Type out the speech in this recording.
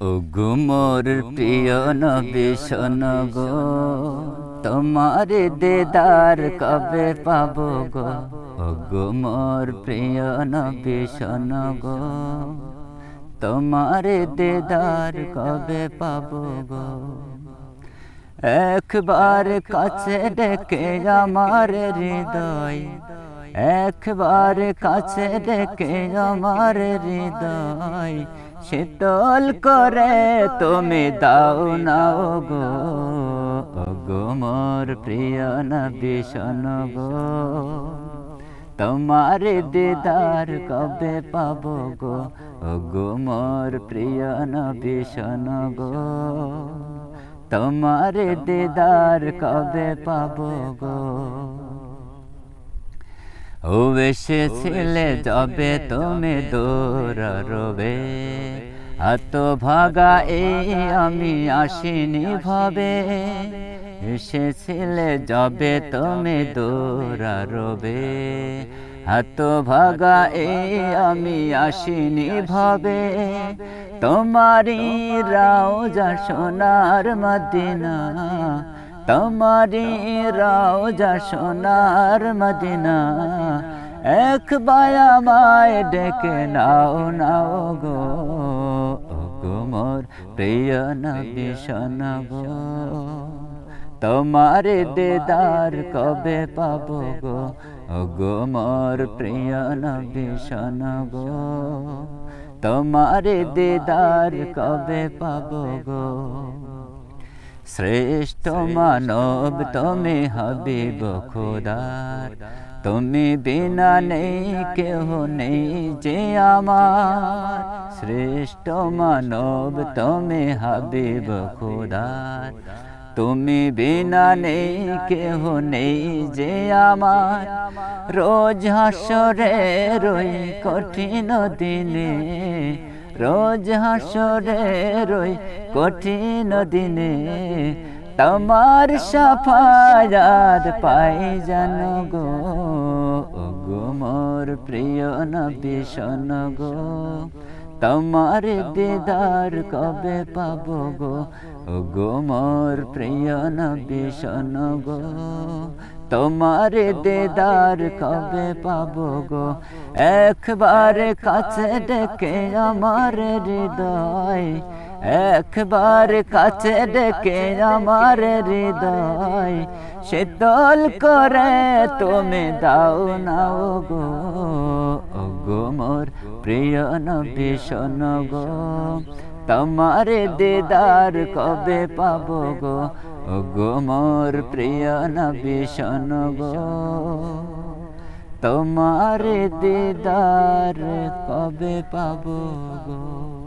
ও গুমোর প্রিয় নবী গো তোমার দেদার কবে পাব গো ও গুমোর প্রিয় নবী গো তোমার দেদার কবে পাব গো একবার কাছে ডেকে আমার হৃদয় একবার কাছে ডেকে আমার হৃদয় শীতল করে তুমি দাও নাও গো ও গো মোর প্রিয় নবী শোনো গো। তোমার দিদার কবে পাবো গো? গো মোর প্রিয় নবী শোনো গো। তোমার দিদার কবে পাবো গো? ও এসেছিলে যবে তুমি দূর রবে। হাত ভাগা এই আমি আসিনি ভাবে। এসেছিলে যবে তুমি দূর রবে হাত ভাগা এই আমি আসিনি ভাবে। তোমারি রাও যা সোনার মদিনা। তোমারি রাও যা সোনার মদিনা। এক বায়ামায় ডেকে নাও নাও গো। মোর প্রিয় নবী গো তোমার দেদার কবে পাব গো গো মোর প্রিয় নবী গো তোমার দেদার কবে পাব গো শ্রেষ্ঠ মানব তুমি হাবিব খোদার তুমি বিনা নেই কেহ নেই যে আমার। শ্রেষ্ঠ মানব তুমি হাবিব খোদার তুমি বিনা নেই কেহ নেই যে আমার। রোজ হাসরে রই কঠিন দিনে রোজ হাসরে রই কঠিন দিনে, তোমার সাফায়াত পাই জান গো। গো মোর প্রিয় নবী, শোন গো, তোমার দিদার কবে পাব গো? গো মোর প্রিয় নবী, শোন গো তোমার দেদার কবে পাবো গো? একবার কাছে ডেকে আমার হৃদয়, একবার কাছে ডেকে আমার হৃদয়। শীতল করে তুমি দাও নাও গো গো মোর প্রিয় নবী, শোন গো। তোমার দেদার কবে পাব গো? গো? মোর প্রিয় নবী শোন গো। তোমার দিদার কবে পাব গো?